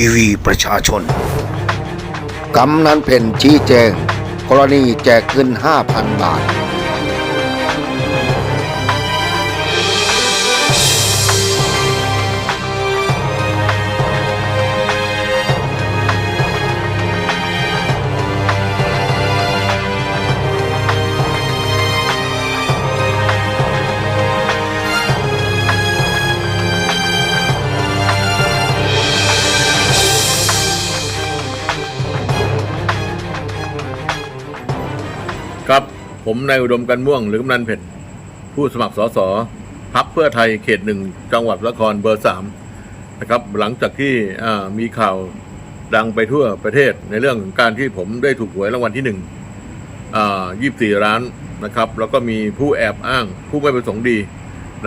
ทีวีประชาชน กำนันเพ่นชี้แจง กรณีแจกเงิน 5,000 บาท ครับ ผมนายอุดมกันม่วงหรือกำนันเผ็ดผู้สมัครสสพักเพื่อไทยเขตหนึ่งจังหวัดละครเบอร์สามนะครับ หลังจากที่มีข่าวดังไปทั่วประเทศในเรื่องของการที่ผมได้ถูกหวยรางวัลที่หนึ่งยี่สี่ล้านนะครับ แล้วก็มีผู้แอบอ้างผู้ไม่ประสงค์ดี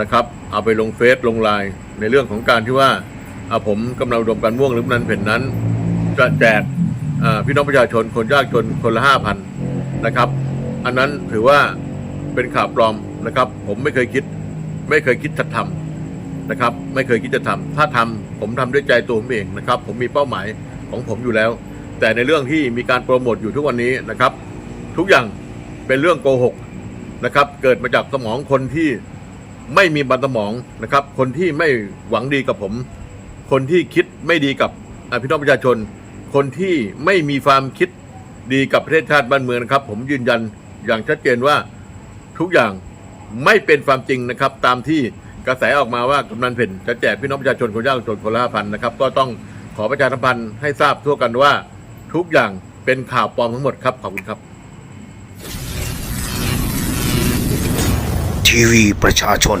นะครับ เอาไปลงเฟซลงไลน์ในเรื่องของการที่ว่าผมกำลังอุดมกันม่วงหรือกำนันเผ็ดนั้นจะแจกพี่น้องประชาชนคนยากจนคนละห้าพันนะครับ อันนั้นถือว่าเป็นข่าวปลอมนะครับ ผมไม่เคยคิด ไม่เคยคิดจะทำนะครับ ไม่เคยคิดจะทำถ้าทำผมทำด้วยใจตัวผมเองนะครับ ผมมีเป้าหมายของผมอยู่แล้ว แต่ในเรื่องที่มีการโปรโมทอยู่ทุกวันนี้นะครับ ทุกอย่างเป็นเรื่องโกหกนะครับ เกิดมาจากสมองคนที่ไม่มีบันสมองนะครับ คนที่ไม่หวังดีกับผม คนที่คิดไม่ดีกับอ่าพี่น้องประชาชน คนที่ไม่มีความคิดดีกับประเทศชาติบ้านเมืองนะครับ ผมยืนยัน อย่างชัดเจนว่าทุกอย่างไม่เป็นความจริงนะครับ ตามที่กระแสออกมาว่ากำนันเพ่นจะแจกพี่น้องประชาชนคนยากจนคนละห้าพันนะครับ ก็ต้องขอประชาสัมพันธ์ให้ทราบทั่วกันว่าทุกอย่างเป็นข่าวปลอมทั้งหมดครับขอบคุณครับ ทีวีประชาชน